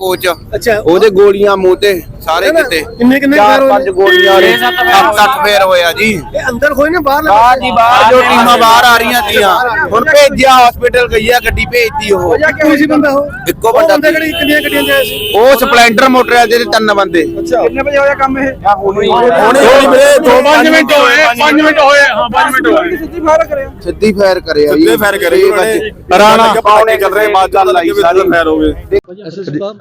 Coach. ਅੱਛਾ। ਉਹਦੇ ਗੋਲੀਆਂ ਮੂੰਹ ਤੇ ਸਾਰੇ ਕਿਤੇ। ਕਿੰਨੇ ਕਿੰਨੇ ਚਾਰ ਪੰਜ ਗੋਲੀਆਂ ਨੇ ਸੱਤ ਅੱਠ ਫੇਰ ਹੋਇਆ ਜੀ। ਇਹ ਅੰਦਰ ਹੋਏ ਨੇ ਬਾਹਰ ਬਾਹਰ ਜੀ ਬਾਹਰ ਜੋ ਟੀਮਾਂ ਬਾਹਰ ਆ ਰਹੀਆਂ ਤੀਆਂ ਹੁਣ ਭੇਜਿਆ ਹਸਪੀਟਲ ਗਈ ਆ ਗੱਡੀ ਭੇਜਤੀ ਉਹ। ਕੋਈ ਸੀ ਬੰਦਾ ਉਹ? ਇੱਕੋ ਬੰਦਾ ਕਿਹੜੀ ਕਿੰਨੀਆਂ ਗੱਡੀਆਂ ਸੀ? ਉਹ ਸਪਲੈਂਡਰ ਮੋਟਰ ਆ ਜਿਹਦੇ ਤਿੰਨ ਬੰਦੇ। ਅੱਛਾ। ਕਿੰਨੇ ਵਜੇ ਹੋਇਆ ਕੰਮ ਇਹ? ਹੁਣੇ ਵੀਰੇ 5 ਮਿੰਟ ਹੋਏ 5 ਮਿੰਟ ਹੋਏ। ਹਾਂ 5 ਮਿੰਟ ਹੋਏ। ਸਿੱਧੀ ਫਾਇਰ ਕਰਿਆ। ਸਿੱਧੀ ਫਾਇਰ ਕਰਿਆ ਜੀ। ਸਿੱਧੇ ਫਾਇਰ ਕਰੇ ਛੇ ਉਹਨੇ ਵਜੇ। ਰਾਣਾ ਪਾਉਣੇ ਚੱਲ ਰਹੇ ਬਾਅਦ ਗੱਲ ਆਈ ਸਾਰੀ ਫਾਇਰ ਹੋ ਗਏ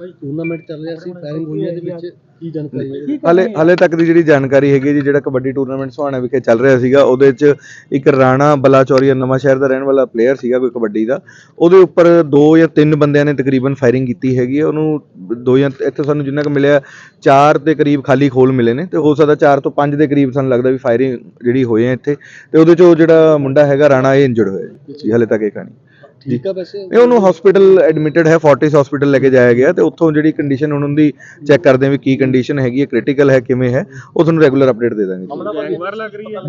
ਸਾਹਿਬ ਟੂਰਨਾਮੈਂਟ ਚੱਲ ਰਿਹਾ ਸੀ ਫਾਇਰਿੰਗ ਹੋਈਆਂ ਦੇ ਵਿੱਚ ਕੀ ਜਾਣਕਾਰੀ ਹੈ? ਹਲੇ ਹਲੇ ਤੱਕ ਦੀ ਜਿਹੜੀ ਜਾਣਕਾਰੀ ਹੈਗੀ ਜੀ ਜਿਹੜਾ ਕਬੱਡੀ ਟੂਰਨਾਮੈਂਟ ਸੁਹਾਣਾ ਵਿਖੇ ਚੱਲ ਰਿਹਾ ਸੀਗਾ ਉਹਦੇ 'ਚ ਇੱਕ ਰਾਣਾ ਬਲਾਚੌਰੀਆ ਨਵਾਂ ਸ਼ਹਿਰ ਦਾ ਰਹਿਣ ਵਾਲਾ ਪਲੇਅਰ ਸੀਗਾ ਕੋਈ ਕਬੱਡੀ ਦਾ। ਉਹਦੇ ਉੱਪਰ ਦੋ ਜਾਂ ਤਿੰਨ ਬੰਦਿਆਂ ਨੇ ਤਕਰੀਬਨ ਫਾਇਰਿੰਗ ਕੀਤੀ ਹੈਗੀ ਹੈ। ਉਹਨੂੰ ਦੋ ਜਾਂ ਇੱਥੇ ਸਾਨੂੰ ਜਿੰਨਾ ਕੁ ਮਿਲਿਆ ਚਾਰ ਦੇ ਕਰੀਬ ਖਾਲੀ ਖੋਲ ਮਿਲੇ ਨੇ ਤੇ ਹੋ ਸਕਦਾ ਚਾਰ ਤੋਂ ਪੰਜ ਦੇ ਕਰੀਬ ਸਾਨੂੰ ਲੱਗਦਾ ਵੀ ਫਾਇਰਿੰਗ ਜਿਹੜੀ ਹੋਈ ਹੈ ਇੱਥੇ। ਤੇ ਉਹਦੇ 'ਚੋਂ ਜਿਹੜਾ ਮੁੰਡਾ ਹੈਗਾ ਰਾਣਾ ਇਹ ਇੰਜਰਡ ਹੋਇਆ ਜੀ। ਹਲੇ ਤੱਕ ਇਹ ਕਹਾਣੀ। ਠੀਕ ਆ ਵੈਸੇ। ਇਹ ਉਹਨੂੰ ਹਸਪੀਟਲ ਐਡਮਿਟਡ ਹੈ ਫੋਰਟਿਸ ਹਸਪੀਟਲ ਲੈ ਕੇ ਜਾਇਆ ਗਿਆ ਤੇ ਉੱਥੋਂ ਜਿਹੜੀ ਕੰਡੀਸ਼ਨ ਹੁਣ ਉਹਦੀ ਚੈੱਕ ਕਰਦੇ ਹਾਂ ਵੀ ਕੀ ਕੰਡੀਸ਼ਨ ਹੈਗੀ ਹੈ ਕ੍ਰਿਟੀਕਲ ਹੈ ਕਿਵੇਂ ਹੈ ਉਹ ਤੁਹਾਨੂੰ ਰੈਗੂਲਰ ਅਪਡੇਟ ਦੇ ਦਾਂਗੇ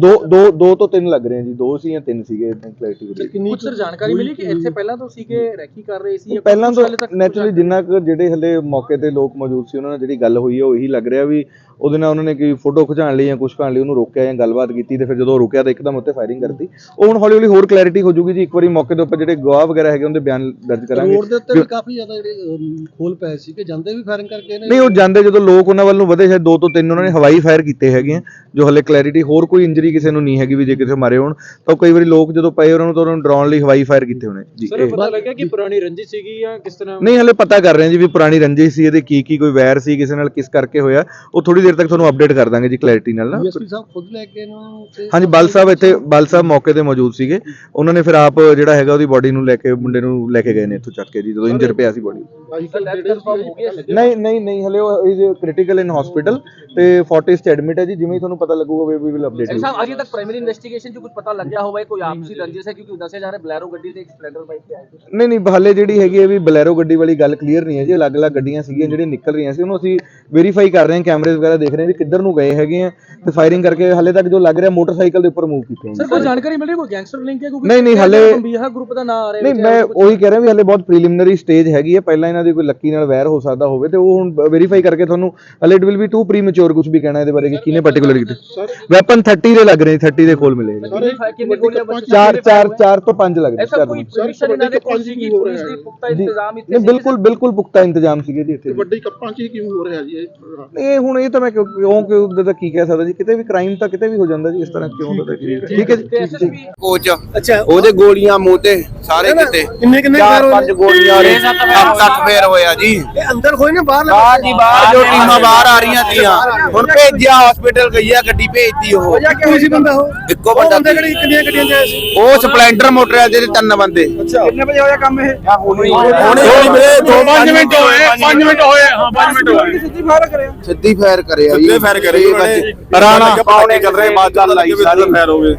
ਦੋ ਦੋ ਦੋ ਤੋਂ ਤਿੰਨ ਲੱਗ ਰਹੇ ਆ ਜੀ ਦੋ ਸੀ ਜਾਂ ਤਿੰਨ ਸੀਗੇ ਕਲੈਰਿਟੀ ਦੇ ਲਈ। ਕਿੰਨੀ ਕੁਝ ਜਾਣਕਾਰੀ ਮਿਲੀ ਕਿ ਇੱਥੇ ਪਹਿਲਾਂ ਤੋਂ ਸੀਗੇ ਰੈਕੀ ਕਰ ਰਹੇ ਸੀ ਜਾਂ ਪਹਿਲਾਂ ਕੁਛ ਤੋਂ ਹਾਲੇ ਤੱਕ ਨੈਚੁਰਲੀ ਜਿੰਨਾ ਕੁ ਜਿਹੜੇ ਹਲੇ ਮੌਕੇ ਤੇ ਲੋਕ ਮੌਜੂਦ ਸੀ ਉਹਨਾਂ ਨਾਲ ਜਿਹੜੀ ਗੱਲ ਹੋਈ ਹੈ ਉਹ ਇਹੀ ਲੱਗ ਰਿਹਾ ਵੀ ਉਹਦੇ ਨਾਲ ਉਹਨਾਂ ਨੇ ਕੋਈ ਫੋਟੋ ਖਿਚਾਉਣ ਲਈ ਜਾਂ ਕੁਝ ਕਰਨ ਲਈ ਉਹਨੂੰ ਰੋਕਿਆ ਜਾਂ ਗੱਲਬਾਤ ਕੀਤੀ ਤੇ ਫਿਰ ਜਦੋਂ ਉਹ ਰੁਕਿਆ ਤਾਂ ਇੱਕਦਮ ਉੱਤੇ ਫਾਇਰਿੰਗ ਕਰਤੀ। ਉਹ ਹੁਣ ਹੌਲੀ ਹੌਲੀ ਹੋਰ ਕਲੈਰਿਟੀ ਹੋ ਜੂਗੀ ਜੀ ਇੱਕ ਵਾਰੀ ਮੌਕੇ ਦੇ ਉੱਪਰ ਜਿਹੜੇ ਗਵਾਹ ਵਗੈਰਾ ਹੈਗੇ ਉਹਦੇ ਬਿਆਨ ਦਰਜ ਕਰਾਂਗੇ। ਰੋਡ ਦੇ ਉੱਤੇ ਵੀ ਕਾਫੀ ਜ਼ਿਆਦਾ ਜਿਹੜੇ ਖੋਲ ਪਏ ਸੀ ਕਿ ਜਾਂਦੇ ਵੀ ਫਾਇਰਿੰਗ ਕਰਕੇ ਨੇ? ਨਹੀਂ ਉਹ ਜਾਂਦੇ ਜਦੋਂ ਲੋਕ ਉਹਨਾਂ ਵੱਲ ਨੂੰ ਵਧੇ ਸ਼ਾਇਦ ਦੋ ਤੋਂ ਤਿੰਨ ਉਹਨਾਂ ਨੇ ਹਵਾਈ ਫਾਇਰ ਕੀਤੇ ਹੈਗੇ ਆ ਜੋ ਹਲੇ ਕਲੈਰਿਟੀ ਹੋਰ ਕੋਈ ਇੰਜਰੀ ਕਿਸੇ ਨੂੰ ਨਹੀਂ ਹੈਗੀ ਵੀ ਜੇ ਕਿਸੇ ਮਾਰੇ ਹੋਣ। ਤਾਂ ਕਈ ਵਾਰੀ ਲੋਕ ਜਦੋਂ ਪਏ ਉਹਨਾਂ ਨੂੰ ਤਾਂ ਉਹਨਾਂ ਨੂੰ ਡਰਾਉਣ ਲਈ ਹਵਾਈ ਫਾਇਰ ਕੀਤੇ ਹੋਣੇ। ਜੀ ਸਰ ਇਹ- ਪਤਾ ਲੱਗਿਆ ਕਿ ਪੁਰਾਣੀ ਰੰਜਿਸ਼ ਸੀਗੀ ਜਾਂ ਕਿਸ ਤਰ੍ਹਾਂ? ਨਹੀਂ ਹਲੇ ਪਤਾ ਕਰ ਰਹੇ ਹਾਂ ਜੀ ਵੀ ਪੁਰਾਣੀ ਰੰਜਿਸ਼ ਸੀ ਇਹਦੇ ਕੀ ਕੀ ਕੋਈ ਵੈਰ ਸੀ ਕਿਸੇ ਨਾਲ ਕਿਸ ਕਰਕੇ ਹੋਇਆ। ਉਹ ਥੋੜੀ ਦੇਰ ਤੱਕ ਤੁਹਾਨੂੰ ਅਪਡੇਟ ਕਰ ਦਾਂਗੇ ਜੀ ਕਲੈਰਿਟੀ ਨਾਲ ਨਾ। ਡੀਐਸਪੀ ਸਾਹਿਬ ਖੁਦ ਲੈ ਕੇ ਇਹਨਾਂ ਨੂੰ ਹਾਂਜੀ ਬਲ ਸਾਹਿਬ ਇੱਥੇ ਬਲ ਸਾਹਿਬ ਮੌਕੇ ਤੇ ਮੌਜੂਦ ਸੀਗੇ। ਉਹਨਾਂ ਨੇ ਫਿਰ ਆਪ ਜਿਹੜਾ ਹੈਗਾ ਉਹਦੀ ਬਾਡੀ ਨੂੰ ਲੈ ਕੇ ਮੁੰਡੇ ਨੂੰ ਲੈ ਕੇ ਗਏ ਨੇ ਇੱਥੋਂ ਚੱਕ ਕੇ ਜੀ ਜਦੋਂ ਇੰਜਰ ਪਿਆ ਸੀ ਬਾਡੀ ਨਹੀਂ ਨਹੀਂ ਨਹੀਂ ਹਲੇ ਉਹ ਇਜ਼ ਕ੍ਰਿਟੀਕਲ ਇਨ ਹਸਪੀਟਲ ਤੇ ਫੋਰਟਿਸ ਚ ਐਡਮਿਟ ਹੈ ਜੀ ਜਿਵੇਂ ਹੀ ਤੁਹਾਨੂੰ ਪਤਾ ਲੱਗੂਗਾ ਵੀ ਵੀ ਵਿਲ ਅਪਡੇਟ ਸਾਹਿਬ ਅਜੇ ਤੱਕ ਪ੍ਰਾਇਮਰੀ ਇਨਵੈਸਟੀਗੇਸ਼ਨ 'ਚ ਕੁਝ ਪਤਾ ਲੱਗਿਆ ਹੋਵੇ ਕੋਈ ਆਪਸੀ ਰੰਜਿਸ਼ ਹੈ ਕਿਉਂਕਿ ਦੱਸਿਆ ਜਾ ਰਿਹਾ ਬਲੈਰੋ ਗੱਡੀ ਤੇ ਇੱਕ ਸਪਲੈਂਡਰ ਬਾਈਕ ਤੇ ਆਏ ਸੀ। ਨਹੀਂ ਨਹੀਂ ਹਾਲੇ ਜਿਹੜੀ ਹੈਗੀ ਹੈ ਵੀ ਬਲੈਰੋ ਗੱਡੀ ਵਾਲੀ ਗੱਲ ਕਲੀਅਰ ਨਹੀਂ ਹੈ ਜੀ ਅਲੱਗ-ਅਲੱਗ ਗੱਡੀਆਂ ਸੀਗੀਆਂ ਜਿਹੜੀਆਂ ਨਿਕਲ ਰਹੀਆਂ ਸੀ ਉਹਨੂੰ ਅਸੀਂ ਵੈਰੀਫਾਈ ਕਰ ਰਹੇ ਹਾਂ ਕੈਮਰੇਜ਼ ਵਗੈਰਾ ਦੇਖ ਰਹੇ ਹਾਂ ਵੀ ਕਿੱਧਰ ਨੂੰ ਗਏ ਹੈਗੇ ਆ ਤੇ ਫਾਇਰਿੰਗ ਕਰਕੇ ਹਾਲੇ ਤੱਕ ਜੋ ਲੱਗ ਰਿਹਾ ਮੋਟਰਸਾਈਕਲ ਦੇ ਉੱਪਰ ਮੂਵ ਕੀਤੇ। ਸਰ ਕੋਈ ਜਾਣਕਾਰੀ ਮਿਲ ਰਹੀ ਕੋਈ ਗੈਂਗਸਟਰ ਲਿੰਕ ਹੈ ਕਿਉਂਕਿ ਨਹੀਂ, ਨਹੀਂ, ਹਾਲੇ- ਗਰੁੱਪ ਦਾ ਨਾਮ ਆ ਰਿਹਾ ਨਹੀਂ ਮੈਂ ਉਹੀ ਕਹਿ ਰਿਹਾ ਵੀ ਹਲੇ ਬਹੁਤ ਪ੍ਰੀਲਿਮਿਨਰੀ ਸਟੇਜ ਹੈਗੀ ਹੈ। ਪਹਿਲਾਂ ਇਹਨਾਂ ਦੀ ਕੋਈ ਲੱਕੀ ਨਾਲ ਵੈਰ ਹੋ ਸਕਦਾ ਹੋਵੇ ਤੇ ਉਹ ਹੁਣ ਵੈਰੀਫਾਈ ਕਰਕੇ ਤੁਹਾਨੂੰ ਹਲੇ it will be too premature ਕੁਝ ਵੀ ਕਹਿਣਾ ਇਹਦੇ ਬਾਰੇ ਕਿ ਕਿਹਨੇ ਪਾਰਟਿਕੂਲਰ ਕੀਤੇ। ਵੈਪਨ 30 ਦੇ ਲੱਗ ਰਹੇ 30 ਦੇ ਕੋਲ ਮਿਲੇ ਕਿੰਨੀ ਗੋਲੀਆਂ ਬਚੀ ਚਾਰ ਚਾਰ ਚਾਰ ਤੋਂ ਪੰਜ ਲੱਗ ਰਹੇ ਐਸਾ ਚਾਰ ਕੋਈ ਤੋਂ। ਪਰਮਿਸ਼ਨ ਇਹਨਾਂ ਦੇ ਕੋਲ ਸੀ ਕਿ ਪੁਲਿਸ ਦੀ ਪੁਖਤਾ ਇੰਤਜ਼ਾਮ ਇੱਥੇ ਨਹੀਂ ਬਿਲਕੁਲ ਬਿਲਕੁਲ ਪੁਖਤਾ ਇੰਤਜ਼ਾਮ ਸੀਗੇ ਜੀ ਇੱਥੇ ਵੱਡੀ ਕੱਪਾਂ 'ਚ ਕਿਉਂ ਹੋ ਰਿਹਾ ਜੀ ਇਹ? ਹੁਣ ਇਹ ਤਾਂ ਮੈਂ ਕਿਉਂ ਕਿਉਂ ਕਿ ਉਹਦੇ ਦਾ ਕੀ ਕਹਿ ਸਕਦਾ ਜੀ? ਕਿਤੇ ਵੀ ਕ੍ਰਾਈਮ ਤਾਂ ਕਿਤੇ ਵੀ ਹੋ ਜਾਂਦਾ ਜੀ ਇਸ ਤਰ੍ਹਾਂ ਕਿਉਂ ਹੁੰਦਾ ਠੀਕ ਹੈ ਜੀ ਕੋਚ ਅੱਛਾ ਉਹਦੇ ਗੋਲੀਆਂ ਮੂੰਹ ਤੇ ਸਾਰੇ ਕਿਤੇ? ਕਿੰਨੇ ਕਿੰਨੇ ਫਾਇਰ ਹੋਏ? ਪੰਜ ਗੋਲੀਆਂ ਨੇ ਸੱਤ ਅੱਠ ਫੇਰ ਹੋਇਆ ਜੀ। ਇਹ ਅੰਦਰ ਹੋਏ ਨੇ ਬਾਹਰ ਬਾਹਰ ਜੀ ਬਾਹਰ ਜੋ ਟੀਮਾਂ ਬਾਹਰ ਆ ਰਹੀਆਂ ਤੀਆਂ ਹੁਣ ਭੇਜਿਆ ਹਸਪੀਟਲ ਗਈ ਆ ਗੱਡੀ ਭੇਜਤੀ ਉਹ। ਕੋਈ ਸੀ ਬੰਦਾ ਉਹ। ਇੱਕੋ ਬੰਦਾ ਬੰਦੇ ਕਿਹੜੀ ਕਿੰਨੀਆਂ ਗੱਡੀਆਂ ਚ ਆਏ ਸੀ? ਉਹ ਸਪਲੈਂਡਰ ਮੋਟਰ ਆ ਜਿਹਦੇ ਤਿੰਨ ਬੰਦੇ। ਅੱਛਾ। ਕਿੰਨੇ ਵਜੇ ਹੋਇਆ ਕੰਮ ਇਹ? ਹੁਣੇ ਵੀਰੇ 5 ਮਿੰਟ ਹੋਏ 5 ਮਿੰਟ ਹੋਏ। ਹਾਂ 5 ਮਿੰਟ ਹੋਏ। ਸਿੱਧੀ ਫਾਇਰ ਕਰਿਆ। ਸਿੱਧੀ ਫਾਇਰ ਕਰਿਆ ਜੀ। ਸਿੱਧੇ ਫਾਇਰ ਕਰੇ ਛੇ ਉਹਨੇ। ਵਜੇ। ਰਾਣਾ ਪਾਉਣੇ ਚੱਲ ਰਹੇ ਬਾਅਦ ਗੱਲ ਆਈ ਸਾਰੀ। ਫਾਇਰ ਹੋ ਗਏ।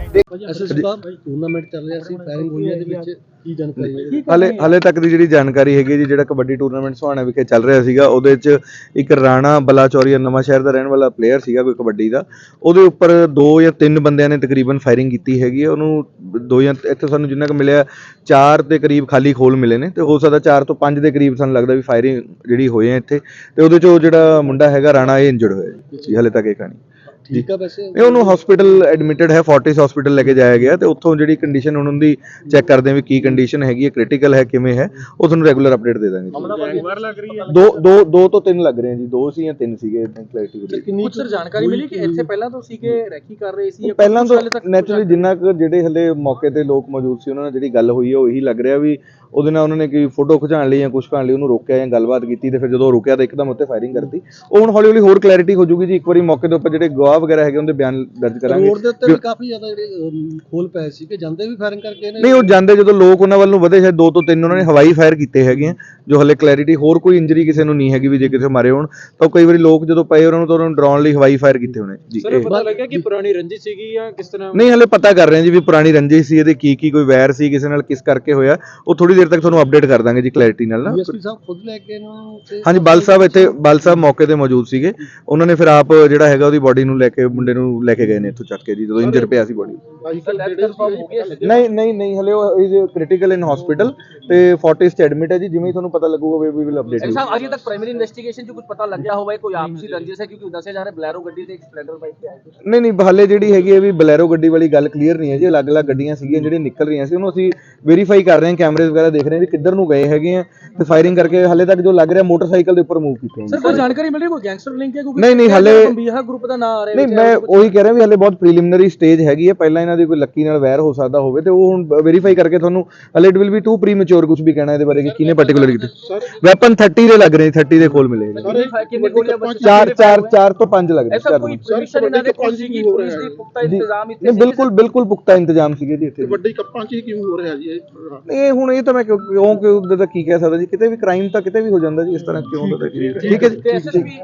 ਐਸਐਸ ਸਾਹਿਬ ਟੂਰਨਾਮੈਂਟ ਚੱਲ ਰਿਹਾ ਸੀ ਫਾਇਰਿੰਗ ਹੋਈਆਂ ਦੇ ਵਿੱਚ ਕੀ ਜਾਣਕਾਰੀ ਹੈ? ਹਲੇ ਹਲੇ ਤੱਕ ਦੀ ਜਿਹੜੀ ਜਾਣਕਾਰੀ ਹੈਗੀ ਜੀ ਜਿਹੜਾ ਕਬੱਡੀ ਟੂਰਨਾਮੈਂਟ ਸੁਹਾਣਾ ਵਿਖੇ ਚੱਲ ਰਿਹਾ ਸੀਗਾ ਉਹਦੇ 'ਚ ਇੱਕ ਰਾਣਾ ਬਲਾਚੌਰੀਆ ਨਵਾਂ ਸ਼ਹਿਰ ਦਾ ਰਹਿਣ ਵਾਲਾ ਪਲੇਅਰ ਸੀਗਾ ਕੋਈ ਕਬੱਡੀ ਦਾ। ਉਹਦੇ ਉੱਪਰ ਦੋ ਜਾਂ ਤਿੰਨ ਬੰਦਿਆਂ ਨੇ ਤਕਰੀਬਨ ਫਾਇਰਿੰਗ ਕੀਤੀ ਹੈਗੀ ਹੈ। ਉਹਨੂੰ ਦੋ ਜਾਂ ਇੱਥੇ ਸਾਨੂੰ ਜਿੰਨਾ ਕੁ ਮਿਲਿਆ ਚਾਰ ਦੇ ਕਰੀਬ ਖਾਲੀ ਖੋਲ ਮਿਲੇ ਨੇ ਤੇ ਹੋ ਸਕਦਾ ਚਾਰ ਤੋਂ ਪੰਜ ਦੇ ਕਰੀਬ ਸਾਨੂੰ ਲੱਗਦਾ ਵੀ ਫਾਇਰਿੰਗ ਜਿਹੜੀ ਹੋਈ ਹੈ ਇੱਥੇ। ਤੇ ਉਹਦੇ 'ਚੋਂ ਜਿਹੜਾ ਮੁੰਡਾ ਹੈਗਾ ਰਾਣਾ ਇਹ ਇੰਜਰਡ ਹੋਇਆ ਜੀ ਹਲੇ ਤੱਕ ਇਹ ਕਹਾਣੀ। ਠੀਕ ਆ ਵੈਸੇ। ਇਹ ਉਹਨੂੰ ਹਸਪੀਟਲ ਐਡਮਿਟਡ ਹੈ ਫੋਰਟਿਸ ਹਸਪੀਟਲ ਲੈ ਕੇ ਜਾਇਆ ਗਿਆ ਤੇ ਉੱਥੋਂ ਜਿਹੜੀ ਕੰਡੀਸ਼ਨ ਹੁਣ ਉਹਦੀ ਚੈੱਕ ਕਰਦੇ ਹਾਂ ਵੀ ਕੀ ਕੰਡੀਸ਼ਨ ਹੈਗੀ ਹੈ ਕ੍ਰਿਟੀਕਲ ਹੈ ਕਿਵੇਂ ਹੈ ਉਹ ਤੁਹਾਨੂੰ ਰੈਗੂਲਰ ਅਪਡੇਟ ਦੇ ਦਾਂਗੇ ਜੀ। ਦੋ ਦੋ ਦੋ ਤੋਂ ਤਿੰਨ ਲੱਗ ਰਹੇ ਆ ਜੀ ਦੋ ਸੀ ਜਾਂ ਤਿੰਨ ਸੀਗੇ ਕਲੈਰਿਟੀ ਦੇ ਲਈ। ਕਿੰਨੀ ਕੁਝ ਸਰ ਜਾਣਕਾਰੀ ਮਿਲੀ ਕਿ ਇੱਥੇ ਪਹਿਲਾਂ ਤੋਂ ਸੀਗੇ ਰੈਕੀ ਕਰ ਰਹੇ ਸੀ ਜਾਂ ਪਹਿਲਾਂ ਕੁਛ ਤੋਂ ਹਾਲੇ ਤੱਕ ਨੈਚੁਰਲੀ ਜਿੰਨਾ ਕੁ ਜਿਹੜੇ ਹਲੇ ਮੌਕੇ ਤੇ ਲੋਕ ਮੌਜੂਦ ਸੀ ਉਹਨਾਂ ਨਾਲ ਜਿਹੜੀ ਗੱਲ ਹੋਈ ਹੈ ਉਹ ਇਹੀ ਲੱਗ ਰਿਹਾ ਵੀ ਉਹਦੇ ਨਾਲ ਉਹਨਾਂ ਨੇ ਕੋਈ ਫੋਟੋ ਖਿਚਾਉਣ ਲਈ ਜਾਂ ਕੁਝ ਕਰਨ ਲਈ ਉਹਨੂੰ ਰੋਕਿਆ ਜਾਂ ਗੱਲਬਾਤ ਕੀਤੀ ਤੇ ਫਿਰ ਜਦੋਂ ਉਹ ਰੁਕਿਆ ਤਾਂ ਇੱਕਦਮ ਉੱਤੇ ਫਾਇਰਿੰਗ ਕਰਤੀ। ਉਹ ਹੁਣ ਹੌਲੀ ਹੌਲੀ ਹੋਰ ਕਲੈਰਿਟੀ ਹੋ ਜੂਗੀ ਜੀ ਇੱਕ ਵਾਰੀ ਮੌਕੇ ਦੇ ਉੱਪਰ ਜਿਹੜੇ ਗਵਾਹ ਵਗੈਰਾ ਹੈਗੇ ਉਹਦੇ ਬਿਆਨ ਦਰਜ ਕਰਾਂਗੇ। ਰੋਡ ਦੇ ਉੱਤੇ ਵੀ ਕਾਫੀ ਜ਼ਿਆਦਾ ਜਿਹੜੇ ਖੋਲ ਪਏ ਸੀ ਕਿ ਜਾਂਦੇ ਵੀ ਫਾਇਰਿੰਗ ਕਰਕੇ ਨੇ ਨਹੀਂ ਉਹ ਜਾਂਦੇ ਜਦੋਂ ਲੋਕ ਉਹਨਾਂ ਵੱਲ ਨੂੰ ਵਧੇ ਸ਼ਾਇਦ ਦੋ ਤੋਂ ਤਿੰਨ ਉਹਨਾਂ ਨੇ ਹਵਾਈ ਫਾਇਰ ਕੀਤੇ ਹੈਗੇ ਆ ਜੋ ਹਲੇ ਕਲੈਰਿਟੀ ਹੋਰ ਕੋਈ ਇੰਜਰੀ ਕਿਸੇ ਨੂੰ ਨਹੀਂ ਹੈਗੀ ਵੀ ਜੇ ਕਿਸੇ ਮਾਰੇ ਹੋਣ। ਤਾਂ ਕਈ ਵਾਰੀ ਲੋਕ ਜਦੋਂ ਪਏ ਉਹਨਾਂ ਨੂੰ ਤਾਂ ਉਹਨਾਂ ਨੂੰ ਡਰਾਉਣ ਲਈ ਹਵਾਈ ਫਾਇਰ ਕੀਤੇ ਹੋਣੇ। ਜੀ ਸਰ ਇਹ- ਪਤਾ ਲੱਗਿਆ ਕਿ ਪੁਰਾਣੀ ਰੰਜਿਸ਼ ਸੀਗੀ ਜਾਂ ਕਿਸ ਤਰ੍ਹਾਂ? ਨਹੀਂ ਹਲੇ ਪਤਾ ਕਰ ਰਹੇ ਹਾਂ ਜੀ ਵੀ ਪੁਰਾਣੀ ਰੰਜਿਸ਼ ਸੀ ਇਹਦੇ ਕੀ ਕੀ ਕੋਈ ਵੈਰ ਸੀ ਕਿਸੇ ਨਾਲ ਕਿਸ ਕਰਕੇ ਹੋਇਆ। ਉਹ ਥੋੜੀ ਦੇਰ ਤੱਕ ਤੁਹਾਨੂੰ ਅਪਡੇਟ ਕਰ ਦਾਂਗੇ ਜੀ ਕਲੈਰਿਟੀ ਨਾਲ ਨਾ। ਡੀਐਸਪੀ ਸਾਹਿਬ ਖੁਦ ਲੈ ਕੇ ਇਹਨੂੰ ਤੇ ਹਾਂਜੀ ਬਲ ਸਾਹਿਬ ਇੱਥੇ ਬਲ ਸਾਹਿਬ ਮੌਕੇ ਤੇ ਮੌਜੂਦ ਸੀਗੇ। ਉਹਨਾਂ ਨੇ ਫਿਰ ਆਪ ਜਿਹੜਾ ਹੈਗਾ ਉਹਦੀ ਬੋਡੀ ਨੂੰ ਲੈ ਕੇ ਮੁੰਡੇ ਨੂੰ ਲੈ ਕੇ ਗਏ ਨੇ ਇੱਥੋਂ ਚੱਕ ਕੇ ਜੀ ਜਦੋਂ ਇੰਜਰ ਪਿਆ ਸੀ ਬੋਡੀ ਨਹੀਂ ਨਹੀਂ ਨਹੀਂ ਹਲੇ ਉਹ ਇਜ਼ ਕ੍ਰਿਟੀਕਲ ਇਨ ਹਸਪੀਟਲ ਤੇ ਫੋਰਟਿਸ ਚ ਐਡਮਿਟ ਹੈ ਜੀ ਜਿਵੇਂ ਹੀ ਤੁਹਾਨੂੰ ਪਤਾ ਲੱਗੂਗਾ ਵੀ ਵਿਲ ਅਪਡੇਟ ਐਕਸਾਮ ਅਜੇ ਤੱਕ ਪ੍ਰਾਇਮਰੀ ਇਨਵੈਸਟੀਗੇਸ਼ਨ 'ਚ ਕੁਝ ਪਤਾ ਲੱਗਿਆ ਹੋਵੇ ਕੋਈ ਆਪਸੀ ਰੰਜਿਸ਼ ਹੈ ਕਿਉਂਕਿ ਦੱਸਿਆ ਜਾ ਰਿਹਾ ਬਲੈਰੋ ਗੱਡੀ ਤੇ ਇੱਕ ਸਪਲੈਂਡਰ ਬਾਈਕ ਤੇ ਸੀ। ਨਹੀਂ ਨਹੀਂ ਹਾਲੇ ਜਿਹੜੀ ਹੈਗੀ ਹੈ ਵੀ ਬਲੈਰੋ ਗੱਡੀ ਵਾਲੀ ਗੱਲ ਕਲੀਅਰ ਨਹੀਂ ਹੈ ਜੀ ਅਲੱਗ-ਅਲੱਗ ਗੱਡੀਆਂ ਸੀਗੀਆਂ ਜਿਹੜੀਆਂ ਨਿਕਲ ਰਹੀਆਂ ਸੀ ਉਹਨੂੰ ਅਸੀਂ ਵੈਰੀਫਾਈ ਕਰ ਰਹੇ ਹਾਂ ਕੈਮਰੇ ਵਗੈਰਾ ਦੇਖ ਰਹੇ ਹਾਂ ਵੀ ਕਿੱਧਰ ਨੂੰ ਗਏ ਹੈਗੇ ਆ ਤੇ ਫਾਇਰਿੰਗ ਕਰਕੇ ਹਾਲੇ ਤੱਕ ਜੋ ਲੱਗ ਰਿਹਾ ਮੋਟਰਸਾਈਕਲ ਦੇ ਉੱਪਰ ਮੂਵ ਕੀਤੇ ਸਰ ਕੋਈ ਜਾਣਕਾਰੀ ਮਿਲ ਰਹੀ ਕੋਈ ਗੈਂਗਸਟਰ ਲਿੰਕ ਹੈ ਨਹੀਂ ਨਹੀਂ ਹਾਲੇ ਬੰਬੀਹਾ ਗਰੁੱਪ ਦਾ ਨਾਮ ਆ ਰਿਹਾ? ਨਹੀਂ ਮੈਂ ਉਹੀ ਕਹਿ ਰਿਹਾ ਵੀ ਹਾਲੇ ਬਹੁਤ ਪ੍ਰੀਲਿਮਿਨਰੀ ਸਟੇਜ ਹੈਗੀ ਹੈ ਪਹਿਲਾਂ ਇਹਨਾਂ ਦੀ ਕੋਈ ਲੱਕੀ ਨਾਲ ਵੈਰ ਹੋ ਸਕਦਾ ਹੋਵੇ ਤੇ ਉਹ ਹੁਣ ਵੈਰੀਫਾਈ ਕਰਕੇ ਤੁਹਾਨੂੰ ਹਾਲੇ it will be too premature ਕੁਝ ਵੀ ਕਹਿਣਾ ਇਹਦੇ ਬਾਰੇ ਕਿ ਕਿਹਨੇ ਪਾਰਟਿਕੂਲਰ ਕੀਤੇ। ਵੈਪਨ 30 ਦੇ ਲੱਗ ਰਹੇ 30 ਦੇ ਕੋਲ ਮਿਲੇ ਨੇ। ਕਿੰਨੀ ਕਿੰਨੀ ਗੋਲੀਆਂ ਬਚੀਆਂ ਚਾਰ ਚਾਰ ਚਾਰ ਤੋਂ ਪੰਜ ਲੱਗ ਰਹੇ ਐਸਾ ਕੋਈ ਤੋਂ। ਪਰਮਿਸ਼ਨ ਇਹਨਾਂ ਦੇ ਪੁਲਿਸ ਦੀ ਪੁਖਤਾ ਇੰਤਜ਼ਾਮ ਇੱਥੇ ਨਹੀਂ ਬਿਲਕੁਲ ਬਿਲਕੁਲ ਪੁਖਤਾ ਇੰਤਜ਼ਾਮ ਸੀਗੇ ਜੀ ਇੱਥੇ ਵੱਡੀ ਕੱਪਾਂ 'ਚ ਹੀ ਕਿਉਂ ਹੋ ਰਿਹਾ ਜੀ ਇਹ? ਇਹ ਹੁਣ ਇਹ ਤਾਂ ਮੈਂ ਕਿਉਂ ਕਿਉਂ ਤਾਂ ਕੀ ਕਹਿ ਸਕਦਾ ਜੀ? ਕਿਤੇ ਵੀ ਕ੍ਰਾਈਮ ਤਾਂ ਕਿਤੇ ਵੀ ਹੋ ਜਾਂਦਾ ਜੀ ਇਸ ਤਰ੍ਹਾਂ ਕਿਉਂ ਕੀ- ਠੀਕ ਹੈ। ਜੀ